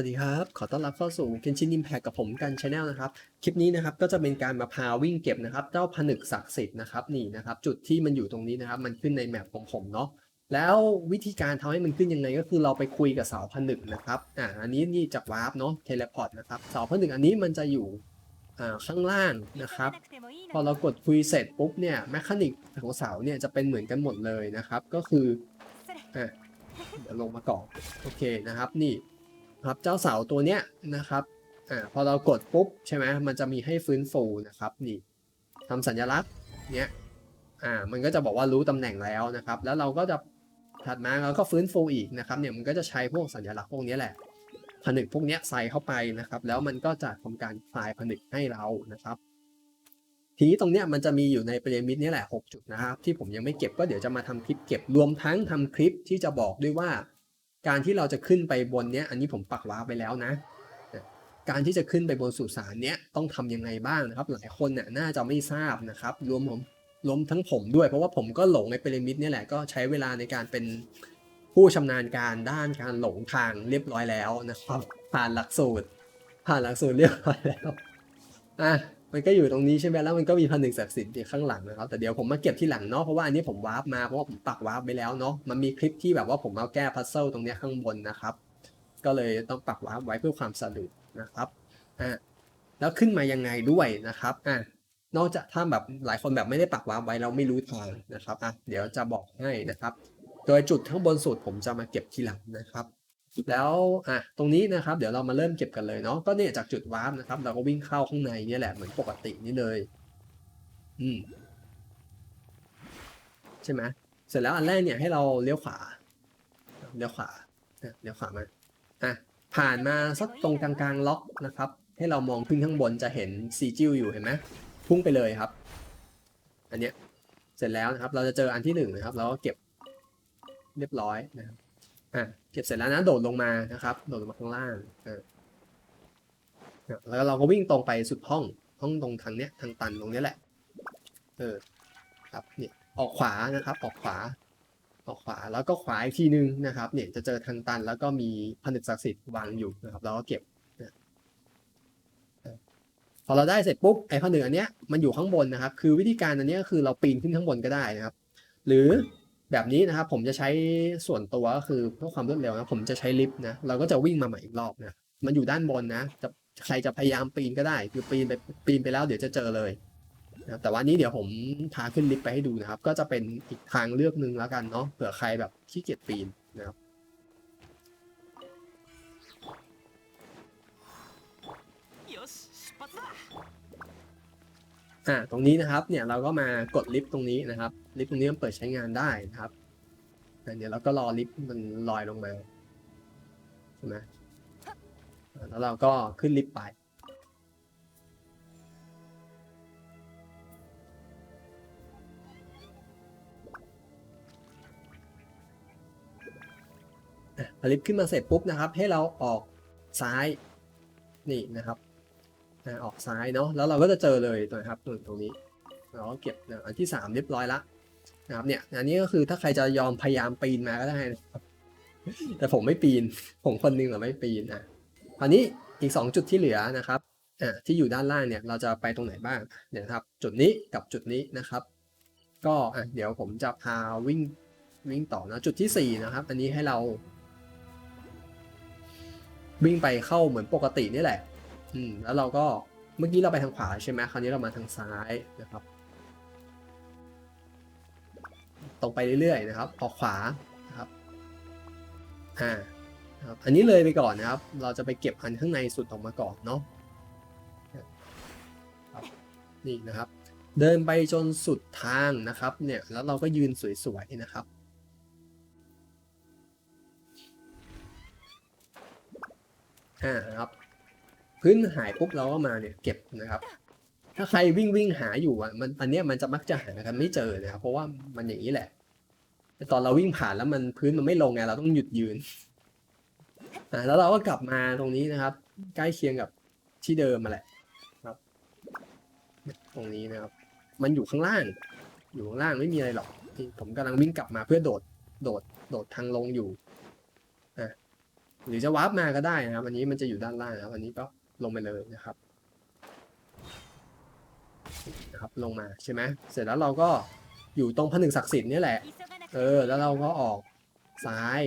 สวัสดีครับ ขอต้อนรับเข้าสู่ Genshin Impact กับผมกันชาแนลนะครับ คลิปนี้นะครับก็จะเป็นการมาพาวิ่งเก็บนะครับ เจ้าผนึกศักดิ์สิทธิ์นะครับนี่นะครับ จุดที่มันอยู่ตรงนี้นะครับ มันขึ้นในแมปของผมเนาะ แล้ววิธีการทำให้มันขึ้นยังไงก็คือเราไปคุยกับเสาผนึกนะครับ อ่า อันนี้นี่จากวาร์ปเนาะ เทเลพอร์ตนะครับ เสาผนึกอันนี้มันจะอยู่อ่าข้างล่างนะครับ พอเรากดคุยเสร็จปุ๊บเนี่ยแมคานิกของเสาเนี่ยจะเป็นเหมือนกันหมดเลยนะครับ ก็คืออะเดี๋ยวลงมาก่อนโอเคนะครับนี่ ครับเจ้าเสาตัวเนี้ยนะครับอ่าพอเรากดปุ๊บใช่ไหมมันจะมีให้ฟื้นฟูนะครับนี่ทำสัญลักษณ์เนี้ยอ่ามันก็จะบอกว่ารู้ตำแหน่งแล้วนะครับ แล้วเราก็จะถัดมาเราก็ฟื้นฟูอีกนะครับเนี่ยมันก็จะใช้พวกสัญลักษณ์พวกนี้แหละผนึกพวกนี้ใส่เข้าไปนะครับ แล้วมันก็จะทำการคลายผนึกให้เรานะครับ ทีนี้ตรงเนี้ยมันจะมีอยู่ในพีระมิดนี่แหละ 6 จุดนะครับ ที่ผมยังไม่เก็บก็เดี๋ยวจะมาทำคลิปเก็บรวมทั้งทำคลิปที่จะบอกด้วยว่า การที่เราจะขึ้นไปบนเนี้ยอันนี้ผมปักว้ารไปแล้วนะการที่จะขึ้นไปบนสุสานเนี้ยต้องทำยังไงบ้างนะครับ หลายคนน่ะน่าจะไม่ทราบนะครับ รวมผมรวมทั้งผมด้วย เพราะว่าผมก็หลงในพีระมิดนี่แหละก็ใช้เวลาในการเป็นผู้ชำนาญการด้านการหลงทางเรียบร้อยแล้วนะครับ ผ่านหลักสูตร ผ่านหลักสูตรเรียบร้อยแล้วอะ มันก็อยู่ตรงนี้ใช่ไหมแล้วมันก็มีผนึกศักดิ์สิทธิ์อยู่ข้างหลังนะครับแต่เดี๋ยวผมมาเก็บที่หลังเนาะเพราะว่าอันนี้ผมวาร์ปมาเพราะว่าผมปักวาร์ปไปแล้วเนาะมันมีคลิปที่แบบว่าผมเอาแก้พัซเซิลตรงนี้ข้างบนนะครับ ก็เลยต้องปักวาร์ปไว้เพื่อความสะดวกนะครับอะแล้วขึ้นมายังไงด้วยนะครับอะนอกจากถ้าแบบหลายคนแบบไม่ได้ปักวาร์ปไว้เราไม่รู้ทางนะครับอะเดี๋ยวจะบอกให้นะครับ โดยจุดข้างบนสุดผมจะมาเก็บทีหลังนะครับ แล้วอะตรงนี้นะครับเดี๋ยวเรามาเริ่มเก็บกันเลยเนาะก็เนี่ยจากจุดวาร์ปนะครับเราก็วิ่งเข้าข้างในนี่แหละเหมือนปกตินี่เลย อืมใช่ไหมเสร็จแล้วอันแรกเนี่ยให้เราเลี้ยวขวาเลี้ยวขวาอะเลี้ยวขวามาอะผ่านมาสักตรงกลางๆล็อกนะครับ ให้เรามองขึ้นข้างบนจะเห็นซีจิ้วอยู่เห็นไหมพุ่งไปเลยครับ อันเนี้ยเสร็จแล้วนะครับ เราจะเจออันที่หนึ่งนะครับ เราก็เก็บเรียบร้อยนะครับ อะเก็บเสร็จแล้วนะโดดลงมานะครับ โดดลงมาข้างล่างอะแล้วเราก็วิ่งตรงไปสุดห้องห้องตรงทางเนี้ยทางตันตรงเนี้ยแหละ เออ ครับเนี่ยออกขวานะครับ ออกขวา ออกขวาแล้วก็ขวาอีกทีนึงนะครับ เนี่ยจะเจอทางตันแล้วก็มีผนึกศักดิ์สิทธิ์วางอยู่นะครับเราก็เก็บพอเราได้เสร็จปุ๊บไอ้ผนึกอันเนี้ยมันอยู่ข้างบนนะครับ คือวิธีการอันเนี้ยคือเราปีนขึ้นข้างบนก็ได้นะครับ หรือ แบบนี้นะครับผมจะใช้ส่วนตัวก็คือเพื่อความรวดเร็วนะผมจะใช้ลิฟต์นะเราก็จะวิ่งมาใหม่อีกรอบนะมันอยู่ด้านบนนะจะใครจะพยายามปีนก็ได้คือปีนไปปีนไปแล้วเดี๋ยวจะเจอเลยนะแต่วันนี้เดี๋ยวผมพาขึ้นลิฟต์ไปให้ดูนะครับ ก็จะเป็นอีกทางเลือกหนึ่งแล้วกันเนาะเผื่อใครแบบขี้เกียจปีนนะครับอ่าตรงนี้นะครับเนี่ยเราก็มากดลิฟต์ตรงนี้นะครับ ลิฟต์ตรงนี้มันเปิดใช้งานได้นะครับอ่เดี๋ยวเราก็รอลิฟต์มันลอยลงมาใช่ไหมแล้วเราก็ขึ้นลิฟต์ไปอะพอลิฟต์ขึ้นมาเสร็จปุ๊บนะครับ ให้เราออกซ้ายนี่นะครับออกซ้ายเนาะแล้วเราก็จะเจอเลยนะครับตรงนี้เราก็เก็บอันที่สามเรียบร้อยละ นะครับเนี่ยอันนี้ก็คือถ้าใครจะยอมพยายามปีนมาก็ได้นะครับแต่ผมไม่ปีน ผมคนนึงอะไม่ปีนอะคราวนี้อีกสองจุดที่เหลือนะครับอะที่อยู่ด้านล่างเนี่ยเราจะไปตรงไหนบ้างเนี่ยครับ จุดนี้กับจุดนี้นะครับ ก็อะเดี๋ยวผมจะพาวิ่งวิ่งต่อนะจุดที่สี่นะครับ อันนี้ให้เรา วิ่งไปเข้าเหมือนปกตินี่แหละ อืมแล้วเราก็เมื่อกี้เราไปทางขวาใช่ไหมคราวนี้เรามาทางซ้ายนะครับ ตรงไปเรื่อยๆนะครับออกขวานะครับอ่าอันนี้เลยไปก่อนนะครับ เราจะไปเก็บอันข้างในสุดออกมาก่อนเนาะนี่นะครับ เดินไปจนสุดทางนะครับ เนี่ยแล้วเราก็ยืนสวยๆนะครับอ่านะครับ พื้นหายปุ๊บเราก็มาเนี่ยเก็บนะครับ ถ้าใครวิ่งวิ่งหาอยู่อะมันอันเนี้ยมันจะมักจะหากันไม่เจอนะครับเพราะว่ามันอย่างนี้แหละตอนเราวิ่งผ่านแล้วมันพื้นมันไม่ลงไงเราต้องหยุดยืนอ่าแล้วเราก็กลับมาตรงนี้นะครับ ใกล้เคียงกับที่เดิมมาแหละครับ ตรงนี้นะครับ มันอยู่ข้างล่าง อยู่ข้างล่างไม่มีอะไรหรอกนี่ผมกำลังวิ่งกลับมาเพื่อโดดโดดโดดทางลงอยู่อะหรือจะวาร์ปมาก็ได้นะครับอันนี้มันจะอยู่ด้านล่างนะครับอันนี้ก็ลงไปเลยนะครับ ครับลงมาใช่ไหมเสร็จแล้วเราก็อยู่ตรงผนึกศักดิ์สิทธิ์นี่แหละ เออ แล้วเราก็ออกซ้าย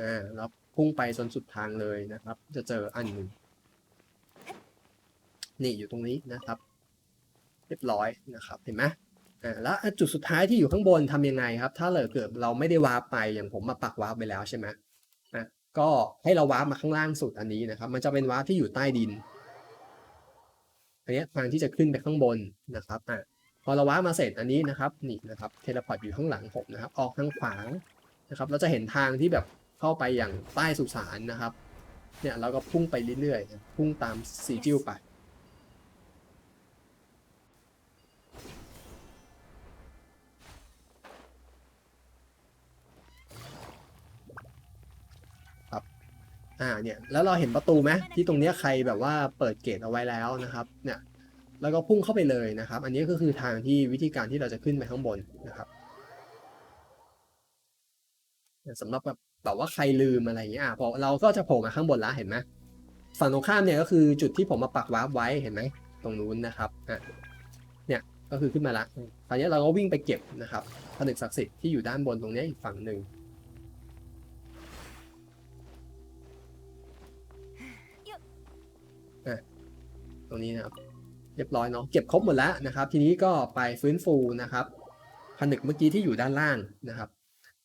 อ่าแล้วพุ่งไปจนสุดทางเลยนะครับ จะเจออันหนึ่งนี่อยู่ตรงนี้นะครับ เรียบร้อยนะครับเห็นไหมอ่าแล้วจุดสุดท้ายที่อยู่ข้างบนทำยังไงครับ ถ้าเกิดเราไม่ได้วาร์ปไปอย่างผมมาปักวาร์ปไปแล้วใช่ไหมอะก็ให้เราวาร์ปมาข้างล่างสุดอันนี้นะครับ มันจะเป็นวาร์ปที่อยู่ใต้ดิน อันนี้ยทางที่จะขึ้นไปข้างบนนะครับอะพอเราวามาเสร็จอันนี้นะครับนี่นะครับเทเลพอร์ตอยู่ข้างหลังผมนะครับ ออกทางขวานะครับเราจะเห็นทางที่แบบเข้าไปอย่างใต้สุสานนะครับเนี่ยเราก็พุ่งไปเรื่อยๆ พุ่งตามสีจิ้วไป อ่าเนี่ยแล้วเราเห็นประตูไหมที่ตรงเนี้ยใครแบบว่าเปิดเกตเอาไว้แล้วนะครับเนี่ยแล้วก็พุ่งเข้าไปเลยนะครับ อันนี้ก็คือทางที่วิธีการที่เราจะขึ้นไปข้างบนนะครับสำหรับแบบแบบว่าใครลืมอะไรอย่างเงี้ยอะพอเราก็จะโผล่มาข้างบนแล้วเห็นไหมฝั่งตรงข้ามเนี่ยก็คือจุดที่ผมมาปักวาร์ปไว้เห็นไหมตรงนู้นนะครับอะเนี่ยก็คือขึ้นมาละคราวนี้เราก็วิ่งไปเก็บนะครับผนึกศักดิ์สิทธิ์ที่อยู่ด้านบนตรงนี้อีกฝั่งหนึ่ง ตรงนี้นะครับ เรียบร้อยเนาะเก็บครบหมดแล้วนะครับ ทีนี้ก็ไปฟื้นฟูนะครับผนึกเมื่อกี้ที่อยู่ด้านล่างนะครับ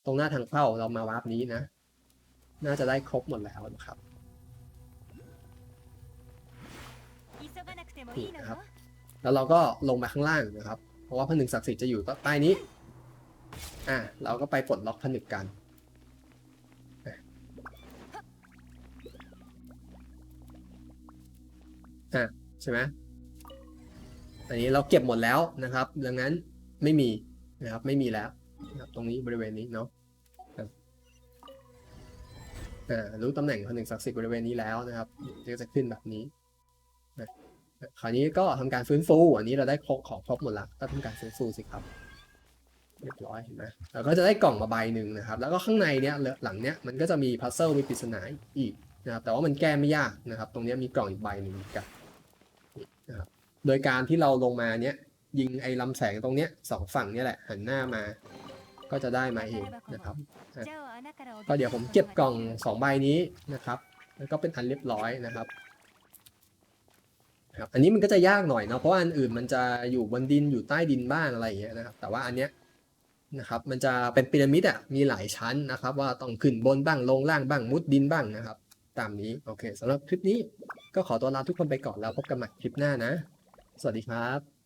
ตรงหน้าทางเข้าเรามาวาร์ปนี้นะ น่าจะได้ครบหมดแล้วนะครับนี่นะครับ แล้วเราก็ลงมาข้างล่างนะครับ เพราะว่าผนึกศักดิ์สิทธิ์จะอยู่ใต้นี้ อะเราก็ไปปลดล็อกผนึกกันอะ ช่ไหมอันนี้เราเก็บหมดแล้วนะครับ ดังนั้นไม่มีนะครับไม่มีแล้วนะครับตรงนี้บริเวณนี้เนาะอ่ารู้ตำแหน่งผนึกศักดิ์สิทธิ์บริเวณนี้แล้วนะครับก็จะขึ้นแบบนี้คราวนี้ก็ทำการฟื้นฟูอันนี้เราได้ครบของครบหมดละก็ทำการฟื้นฟูสิครับเรียบร้อยเห็นไหมเราก็จะได้กล่องมาใบหนึ่งนะครับ แล้วก็ข้างในเนี้ยหลังเนี้ยมันก็จะมีพัซเซิลมีปริศนาอีกนะครับแต่ว่ามันแก้ไม่ยากนะครับ ตรงนี้มีกล่องอีกใบหนึ่งกันนี่นะครับ โดยการที่เราลงมาเนี้ยยิงไอ้ลำแสงตรงเนี้ยสองฝั่งเนี้ยแหละหันหน้ามา ก็จะได้มาเองนะครับก็เดี๋ยวผมเก็บกล่องสองใบนี้นะครับแล้วก็เป็นอันเรียบร้อยนะครับครับอันนี้มันก็จะยากหน่อยเนาะเพราะว่าอันอื่นมันจะอยู่บนดินอยู่ใต้ดินบ้างอะไรอย่างเงี้ยนะครับ แต่ว่าอันเนี้ยนะครับ มันจะเป็นพีระมิดอะมีหลายชั้นนะครับ ว่าต้องขึ้นบนบ้างลงล่างบ้างมุดดินบ้างนะครับ ตามนี้โอเคสำหรับคลิปนี้ ก็ขอตัวลาทุกคนไปก่อนแล้วพบกันใหม่คลิปหน้านะ สวัสดีครับ